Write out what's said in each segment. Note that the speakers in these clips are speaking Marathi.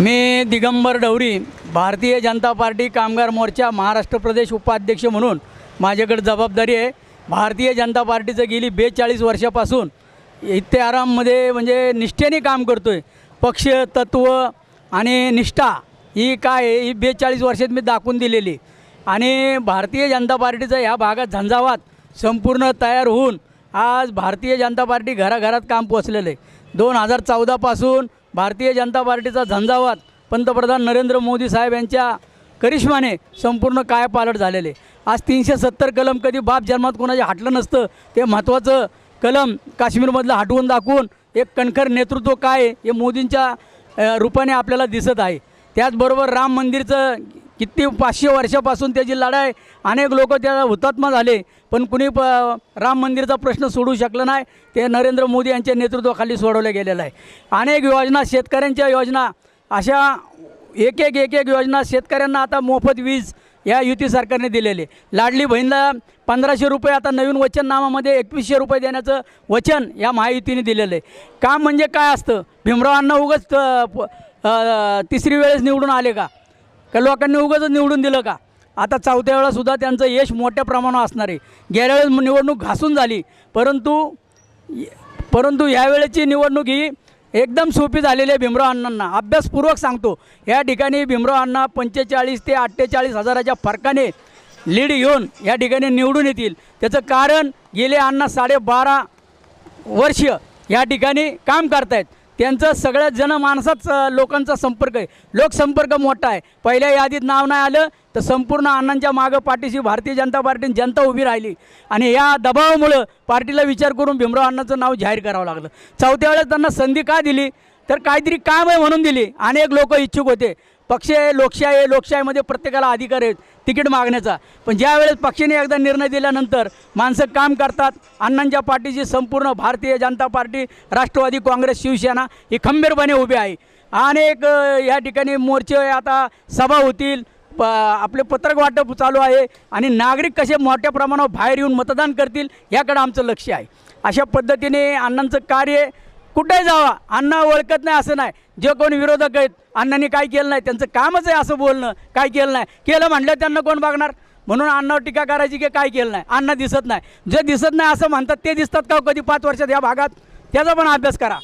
मी दिगंबर डवरी भारतीय जनता पार्टी कामगार मोर्चा महाराष्ट्र प्रदेश उपाध्यक्ष म्हणून माझ्याकडे जबाबदारी आहे. भारतीय जनता पार्टीचं गेली बेचाळीस वर्षापासून इथे आराममध्ये म्हणजे निष्ठेने काम करतो आहे पक्ष तत्व आणि निष्ठा ही काय आहे? ही बेचाळीस वर्षात मी दाखवून दिलेली. आणि भारतीय जनता पार्टीचं ह्या भागात झंझावात संपूर्ण तयार होऊन आज भारतीय जनता पार्टी घराघरात काम पोचलेलं आहे. दोन हजार चौदापासून भारतीय जनता पार्टीचा झंझावात पंतप्रधान नरेंद्र मोदी साहेब यांच्या करिश्माने संपूर्ण काय पालट झालेले. आज तीनशे सत्तर कलम कधी बाप जन्मात कोणाचे हाटलं नसतं ते महत्त्वाचं कलम काश्मीरमधलं हटवून दाखवून एक कणखर नेतृत्व काय हे मोदींच्या रूपाने आपल्याला दिसत आहे. त्याचबरोबर राम मंदिरचं किती पाचशे वर्षापासून त्याची लढाई अनेक लोक त्या हुतात्मा झाले पण कुणी प राम मंदिरचा प्रश्न सोडू शकलं नाही ते नरेंद्र मोदी यांच्या नेतृत्वाखाली सोडवलं गेलेलं आहे. अनेक योजना शेतकऱ्यांच्या योजना अशा एक एक एक एक योजना शेतकऱ्यांना आता मोफत वीज या युती सरकारने दिलेले लाडली बहीणला पंधराशे रुपये आता नवीन वचननामामध्ये एकवीसशे रुपये देण्याचं वचन या महायुतीने दिलेलं आहे. काम म्हणजे काय असतं? भीमरावांना उगच प- तिसरी वेळेस निवडून आले का? का लोकांनी उगाच निवडून दिलं का? आता चौथ्या वेळासुद्धा त्यांचं यश मोठ्या प्रमाणावर असणार आहे. गेल्या वेळेस निवडणूक घासून झाली. परंतु परंतु यावेळेची निवडणूक ही एकदम सोपी झालेली आहे भीमराव अण्णांना. अभ्यासपूर्वक सांगतो या ठिकाणी भीमराव अण्णा पंचेचाळीस ते अठ्ठेचाळीस हजाराच्या फरकाने लीड घेऊन या ठिकाणी निवडून येतील. त्याचं कारण गेले अण्णा साडेबारा वर्ष या ठिकाणी काम करतायत. त्यांचं सगळ्या जनमानसाच लोकांचा संपर्क आहे. लोकसंपर्क मोठा आहे. पहिल्या यादीत नाव नाही आलं तर संपूर्ण अण्णांच्या मागं पाठीशी भारतीय जनता पार्टीने जनता उभी राहिली. आणि या दबावामुळं पार्टीला विचार करून भीमराव अण्णाचं नाव जाहीर करावं लागलं. चौथ्या वेळेस त्यांना संधी का दिली? तर काहीतरी काम आहे म्हणून दिली. अनेक लोक इच्छुक होते. पक्ष आहे लोकशाही आहे लोकशाहीमध्ये प्रत्येकाला अधिकार आहेत तिकीट मागण्याचा. पण ज्या वेळेस पक्षाने एकदा निर्णय दिल्यानंतर माणसं काम करतात. अण्णांच्या पार्टीची संपूर्ण भारतीय जनता पार्टी राष्ट्रवादी काँग्रेस शिवसेना ही खंबीरपणे उभी आहे. अनेक या ठिकाणी मोर्चे आता सभा होतील. प आपले पत्रक वाटप चालू आहे आणि नागरिक कसे मोठ्या प्रमाणावर बाहेर येऊन मतदान करतील याकडे आमचं लक्ष आहे. अशा पद्धतीने अण्णांचं कार्य कुठेही जावा. अण्णा ओळखत नाही असं नाही. जे कोण विरोधक आहेत अण्णांनी काय केलं नाही त्यांचं कामच आहे असं बोलणं काय केलं नाही. केलं म्हटलं त्यांना कोण बघणार? म्हणून अण्णावर टीका करायची की काय केलं नाही. अण्णा दिसत नाही. जे दिसत नाही असं म्हणतात ते दिसतात का हो कधी पाच वर्षात या भागात? त्याचा पण अभ्यास करा.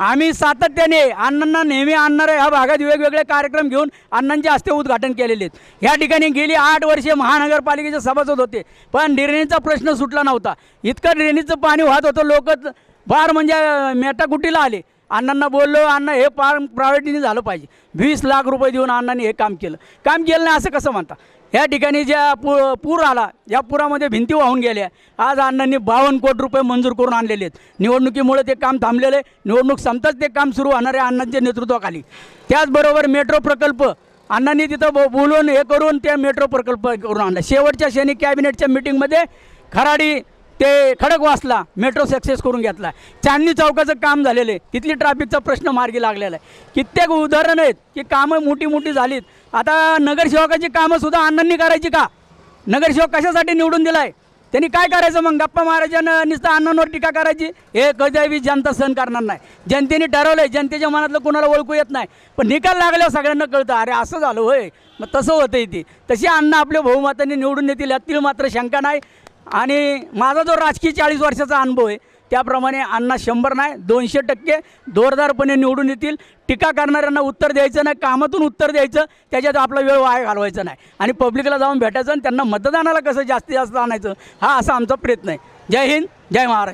आम्ही सातत्याने अण्णांना नेहमी आणणारे ह्या भागात वेगवेगळे कार्यक्रम घेऊन अण्णांचे हस्ते उद्घाटन केलेले आहेत. ह्या ठिकाणी गेली आठ वर्षे महानगरपालिकेचे सभासद होते. पण ड्रेनेजचा प्रश्न सुटला नव्हता. इतकं ड्रेनेजचं पाणी वाहत होतं लोक फार म्हणजे मेटाकुटीला आले. अण्णांना बोललो अण्णा हे फार प्रायोरिटीने झालं पाहिजे. वीस लाख रुपये देऊन अण्णांनी हे काम केलं. काम केलं नाही असं कसं म्हणता? या ठिकाणी ज्या पू पूर आला या पुरामध्ये भिंती वाहून गेल्या. आज अण्णांनी बावन्न कोटी रुपये मंजूर करून आणलेले आहेत. निवडणुकीमुळे ते काम थांबलेलं आहे. निवडणूक संपताच ते काम सुरू होणार आहे अण्णांच्या नेतृत्वाखाली. त्याचबरोबर मेट्रो प्रकल्प अण्णांनी तिथं बोलून हे करून त्या मेट्रो प्रकल्प करून आणला. शेवटच्या क्षणी कॅबिनेटच्या मिटिंगमध्ये खराडी ते खडकवासला मेट्रो सक्सेस करून घेतला. चांदणी चौकाचं काम झालेलं आहे. तिथली ट्रॅफिकचा प्रश्न मार्गी लागलेला आहे. कित्येक उदाहरणं आहेत की कामं मोठी मोठी झालीत. आता नगरसेवकाची कामंसुद्धा अण्णांनी करायची का? नगरसेवक कशासाठी निवडून दिलाय? त्यांनी काय करायचं मग? गप्पा महाराजांना नुसतं अण्णांवर टीका करायची? हे कधी जनता सहन करणार नाही. जनतेने ठरवलंय जनतेच्या मनातलं कोणाला ओळखू येत नाही. पण निकाल लागल्यावर सगळ्यांना कळतं अरे असं झालं होय. मग तसं होतं इथे. तशी अण्णा आपल्या बहुमताने निवडून येतील यातील मात्र शंका नाही. आणि माझा जो राजकीय चाळीस वर्षाचा अनुभव आहे त्याप्रमाणे अण्णा शंभर नाही दोनशे टक्के जोरदारपणे निवडून येतील. टीका करणाऱ्यांना उत्तर द्यायचं नाही कामातून उत्तर द्यायचं त्याच्यात आपला वेळ वाया घालवायचा नाही. आणि पब्लिकला जाऊन भेटायचं आणि त्यांना मतदानाला कसं जास्तीत जास्त आणायचं हा असा आमचा प्रयत्न आहे. जय हिंद जय महाराष्ट्र.